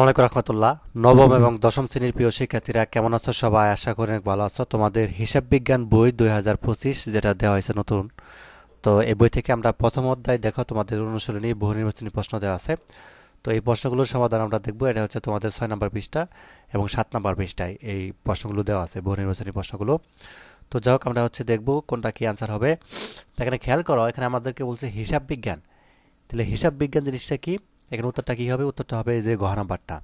আসসালামাইকুম রহমতুল্লাহ। নবম এবং দশম শ্রেণির প্রিয় শিক্ষার্থীরা কেমন আছো সবাই? আশা করি অনেক ভালো আছো। তোমাদের হিসাব বিজ্ঞান বই দুই হাজার পঁচিশ যেটা দেওয়া হয়েছে নতুন। তো এই বই থেকে আমরা প্রথম অধ্যায় দেখো, তোমাদের অনুশীলনী, বহু নির্বাচনী প্রশ্ন দেওয়া আছে। তো এই প্রশ্নগুলোর সমাধান আমরা দেখব। এটা হচ্ছে তোমাদের ছয় নম্বর পৃষ্ঠা এবং সাত নম্বর পৃষ্ঠায় এই প্রশ্নগুলো দেওয়া আছে, বহু নির্বাচনী প্রশ্নগুলো। তো যাই হোক, আমরা হচ্ছে দেখব কোনটা কি আনসার হবে। এখানে খেয়াল করো, এখানে আমাদেরকে বলছে হিসাব বিজ্ঞান। তাহলে হিসাব বিজ্ঞান জিনিসটা কি? এখানে উত্তরটা কী হবে? উত্তরটা হবে যে গহ নাম্বারটা।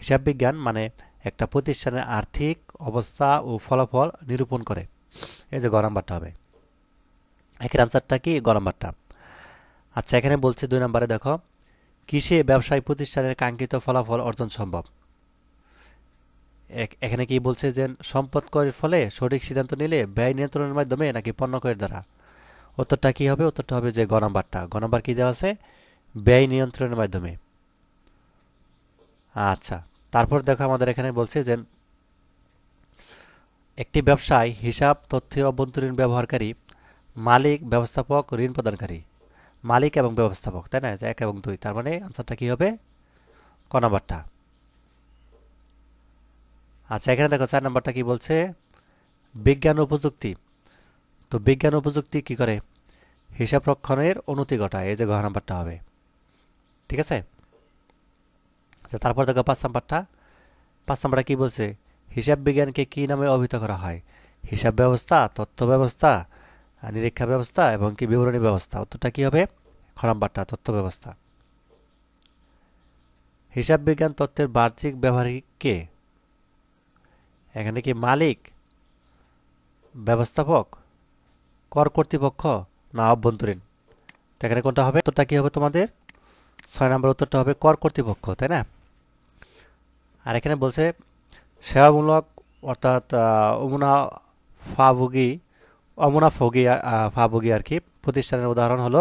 হিসাব বিজ্ঞান মানে একটা প্রতিষ্ঠানের আর্থিক অবস্থা ও ফলাফল নিরূপণ করে। এই যে গ নাম্বারটা হবে। একের আনসারটা কি? গ নাম্বারটা। আচ্ছা এখানে বলছে দুই নম্বরে দেখো। কিসে ব্যবসায়িক প্রতিষ্ঠানের কাঙ্ক্ষিত ফলাফল অর্জন সম্ভব? এখানে কি বলছে যে সম্পদ করের ফলে সঠিক সিদ্ধান্ত নিলে ব্যয় নিয়ন্ত্রণের মাধ্যমে নাকি পণ্য করের দ্বারা? উত্তরটা কি হবে? উত্তরটা হবে যে গ নাম্বারটা। গ কি দেওয়া আছে? ব্যয় নিয়ন্ত্রণের মাধ্যমে। আচ্ছা তারপর দেখো আমাদের এখানে বলছে যে, একটি ব্যবসায় হিসাব তথ্যের অভ্যন্তরীণ ব্যবহারকারী, মালিক, ব্যবস্থাপক, ঋণ প্রদানকারী, মালিক এবং ব্যবস্থাপক, তাই না? এক এবং দুই, তার মানে আনসারটা কী হবে? ক নাম্বারটা? আচ্ছা এখানে দেখো চার নাম্বারটা কি বলছে? বিজ্ঞান ও প্রযুক্তি। তো বিজ্ঞান ও প্রযুক্তি কি করে? হিসাব রক্ষণের উন্নতি ঘটায়, এই যে ঘ নাম্বারটা হবে। ঠিক আছে? আচ্ছা তারপর দেখো পাঁচ নাম্বারটা। পাঁচ নাম্বারটা কি বলছে? হিসাব বিজ্ঞানকে কি নামে অভিহিত করা হয়? হিসাব ব্যবস্থা, তথ্য ব্যবস্থা নিরীক্ষা ব্যবস্থা এবং কি বিবরণী ব্যবস্থা। উত্তরটা কি হবে? খ নাম্বারটা, তথ্য ব্যবস্থা। হিসাব বিজ্ঞান তত্ত্বের বার্ষিক ব্যবহারিক কে? এখানে কি মালিক, ব্যবস্থাপক, কর কর্তৃপক্ষ না অভ্যন্তরীণ? এখানে কোনটা হবে? উত্তরটা কি হবে তোমাদের? ছয় নম্বর উত্তরটা হবে কর কর্তৃপক্ষ, তাই না? আর এখানে বলছে, সেবামূলক অর্থাৎ অমুনা ফাভোগী অমুনাফোগী ফাভোগী আর কি, প্রতিষ্ঠানের উদাহরণ হলো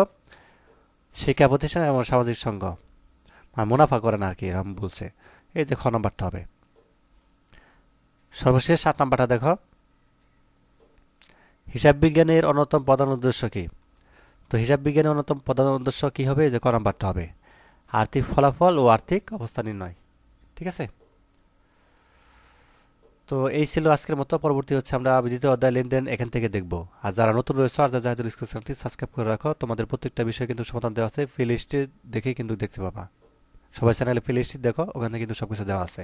শিক্ষা প্রতিষ্ঠান এবং সামাজিক সংঘ। মানে মুনাফা করে না আর কি এরকম বলছে। এই যে খ নম্বরটা হবে। সর্বশেষ সাত নম্বরটা দেখো। হিসাব বিজ্ঞানের অন্যতম প্রধান উদ্দেশ্য কি? তো হিসাব বিজ্ঞানের অন্যতম প্রধান উদ্দেশ্য কি হবে? এই যে ক নম্বরটা হবে। আর্থিক ফলাফল ও আর্থিক অবস্থা নির্ণয়। ঠিক আছে? তো এই ছিল আজকের মতো, পরবর্তী হচ্ছে আমরা দ্বিতীয় অধ্যায় লেনদেন এখান থেকে দেখব। আর যারা নতুন রয়েছে আর যারা জাহিদুল স্কুল চ্যানেলটি সাবস্ক্রাইব করে রাখো, তোমাদের প্রত্যেকটা বিষয়ে কিন্তু সমাধান দেওয়া আছে। প্লে লিস্টে দেখে কিন্তু দেখতে পাবা। সবাই চ্যানেলে প্লে লিস্টটি দেখো, ওখানে কিন্তু সব কিছু দেওয়া আছে।